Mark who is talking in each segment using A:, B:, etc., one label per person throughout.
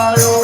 A: Claro.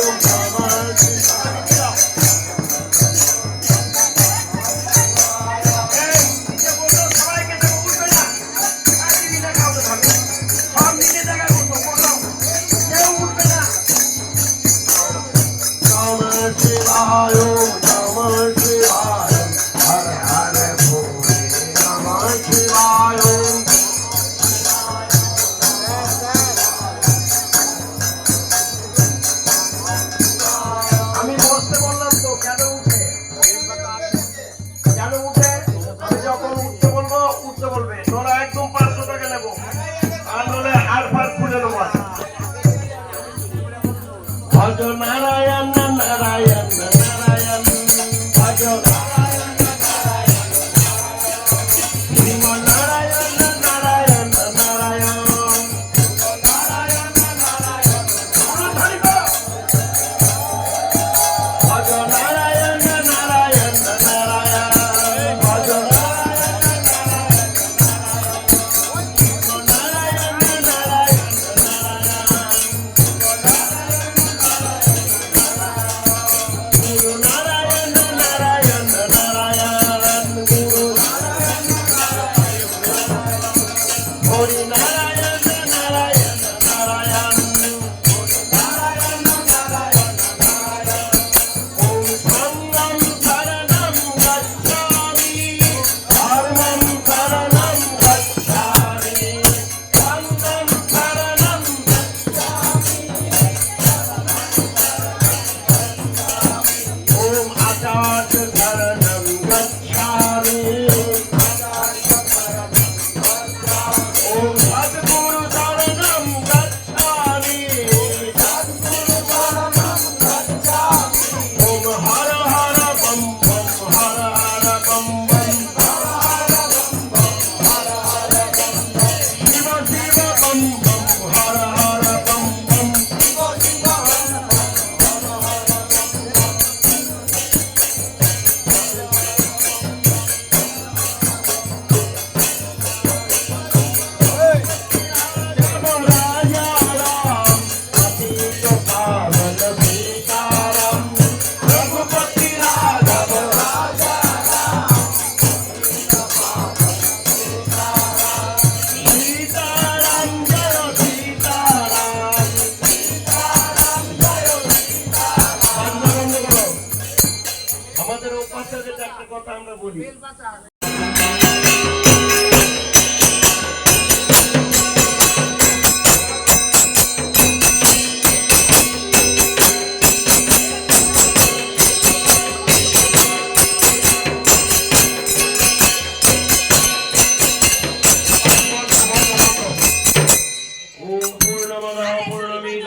A: বেলপাতা যেটা একটা কথা আমরা বলি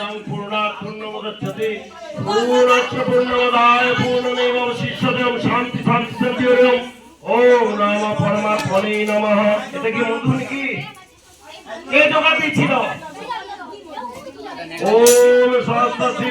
A: ইদং পূর্ণাপূর্ণমগচ্ছতে পূর্ণাচ্ছ পূর্ণমদায় পূর্ণমেব ওম ও নমঃ এটা কি মধু নাকি? এই টোকা দিচ্ছিল ওম সহস্র শ্রী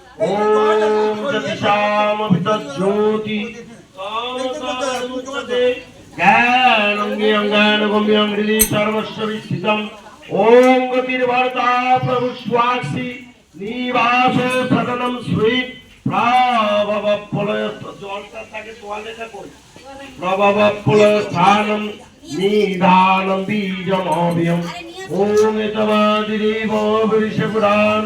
A: ওম যতিশামপি তজ্জ্যোতি কামকারুচ্যতে জ্ঞানঙ্গিয়ং জ্ঞানগম্যং হৃদি সর্বস্ব বিস্থিতম ওম গতির্বার্তা প্রভু স্বাক্ষি নিবাস সদনম সুইট প্রভব প্রলয় জলটা থাকে তোয়ালেটা করি প্রভব প্রলয় স্থানম নিধানম বীজম ওম এতমাদিদেব বৃষপুরাণ